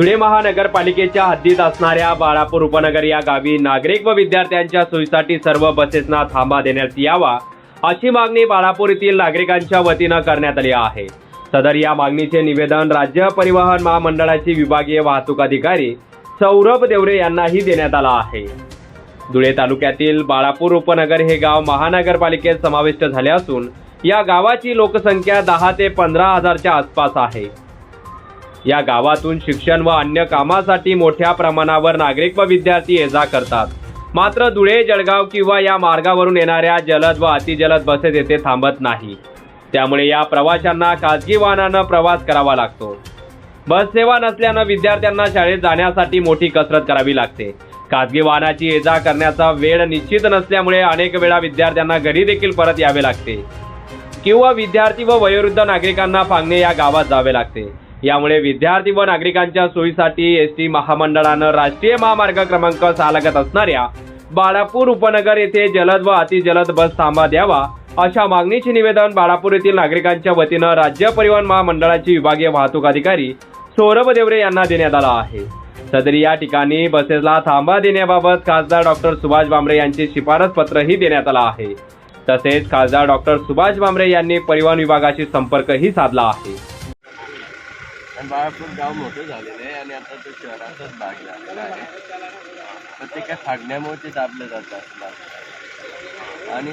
धुळे महानगरपालिकेच्या हद्दीत असणाऱ्या बाळापूर उपनगर या गावी नागरिक व विद्यार्थ्यांच्या सोयीसाठी सर्व बसेसना थांबा देण्यात यावा अशी मागणी बाळापूर येथील नागरिकांच्या वतीनं करण्यात आली आहे. सदर या मागणीचे निवेदन राज्य परिवहन महामंडळाचे विभागीय वाहतूक अधिकारी सौरभ देवरे यांनाही देण्यात आला आहे. धुळे तालुक्यातील बाळापूर उपनगर हे गाव महानगरपालिकेत समाविष्ट झाले असून या गावाची लोकसंख्या दहा ते पंधरा हजारच्या आसपास आहे. या गावातून शिक्षण व अन्य कामासाठी मोठ्या प्रमाणावर नागरिक व विद्यार्थी ये जा करतात. मात्र धुळे जळगाव किंवा या मार्गावरून येणाऱ्या जलद व अतिजलद बसेस येथे थांबत नाही. त्यामुळे या प्रवाशांना खाजगी वाहनानं प्रवास करावा लागतो. बस सेवा नसल्यानं विद्यार्थ्यांना शाळेत जाण्यासाठी मोठी कसरत करावी लागते. खाजगी वाहनाची ये जा करण्याचा वेळ निश्चित नसल्यामुळे अनेक वेळा विद्यार्थ्यांना घरी देखील परत यावे लागते. किंवा विद्यार्थी व वयोवृद्ध नागरिकांना फांगणे या गावात जावे लागते. यामुळे विद्यार्थी व नागरिकांच्या सोयीसाठी एस टी महामंडळानं राष्ट्रीय महामार्ग क्रमांक सहा असणाऱ्या बाळापूर उपनगर येथे जलद व अतिजलद बस थांबा द्यावा अशा मागणीचे निवेदन बाळापूर येथील नागरिकांच्या वतीनं राज्य परिवहन महामंडळाचे विभागीय वाहतूक अधिकारी सौरभ देवरे यांना देण्यात आला आहे. सदरी या ठिकाणी बसेसला थांबा देण्याबाबत खासदार डॉक्टर सुभाष भामरे यांचे शिफारस पत्रही देण्यात आलं आहे. तसेच खासदार डॉक्टर सुभाष भामरे यांनी परिवहन विभागाशी संपर्कही साधला आहे. आणि बाळापूर गाव मोठं झालेलं आहे आणि आता तो शहराचाच भाग झालेला आहे. पण ते काय फाडण्यामुळे ते दाबलं जातं असणार आणि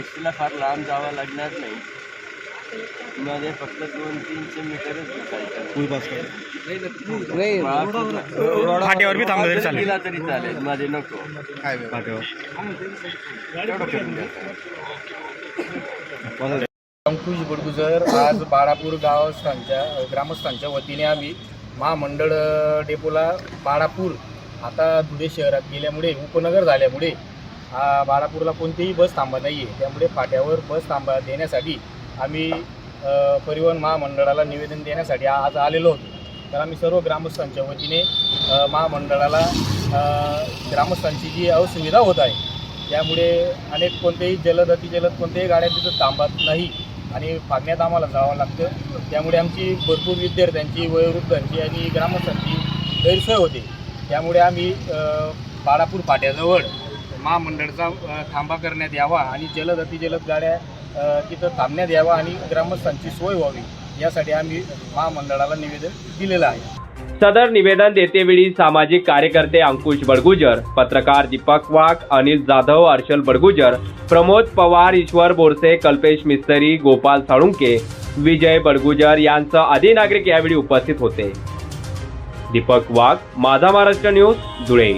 एस टीला फार लांब जावं लागणार नाही. मध्ये फक्त दोन तीनशे मीटरच बसायचं तरी चालेल. तरी मध्ये नको. फाट्यावर तेवढं अंकुश बडगुजर आज बाळापूर गावस्थांच्या ग्रामस्थांच्या वतीने आम्ही महामंडळ डेपोला बाळापूर आता धुळे शहरात गेल्यामुळे उपनगर झाल्यामुळे बाळापूरला कोणतीही बस थांबा नाही आहे त्यामुळे फाट्यावर बस थांबा देण्यासाठी आम्ही परिवहन महामंडळाला निवेदन देण्यासाठी आज आलेलो होतो. तर आम्ही सर्व ग्रामस्थांच्या वतीने महामंडळाला ग्रामस्थांची जी असुविधा होत आहे त्यामुळे अनेक कोणतेही जलद अतिजलद कोणत्याही गाड्या तिथं थांबत नाही. आणि फागण्यात आम्हाला जावं लागतं. त्यामुळे आमची भरपूर विद्यार्थ्यांची वयोवृद्धांची आणि ग्रामस्थांची गैरसोय होते. त्यामुळे आम्ही बाळापूर फाट्याजवळ महामंडळाचा थांबा करण्यात यावा आणि जलद अतिजलद गाड्या तिथं थांबण्यात यावा आणि ग्रामस्थांची सोय व्हावी. यासाठी आम्ही महामंडळाला निवेदन दिलेलं आहे. सदर निवेदन देतेवेळी सामाजिक कार्यकर्ते अंकुश बडगुजर पत्रकार दीपक वाघ अनिल जाधव अर्शल बडगुजर प्रमोद पवार ईश्वर बोरसे कल्पेश मिस्त्री गोपाल साळुंके विजय बडगुजर यांसह आदी नागरिक यावेळी उपस्थित होते. दीपक वाघ माझा महाराष्ट्र न्यूज धुळे.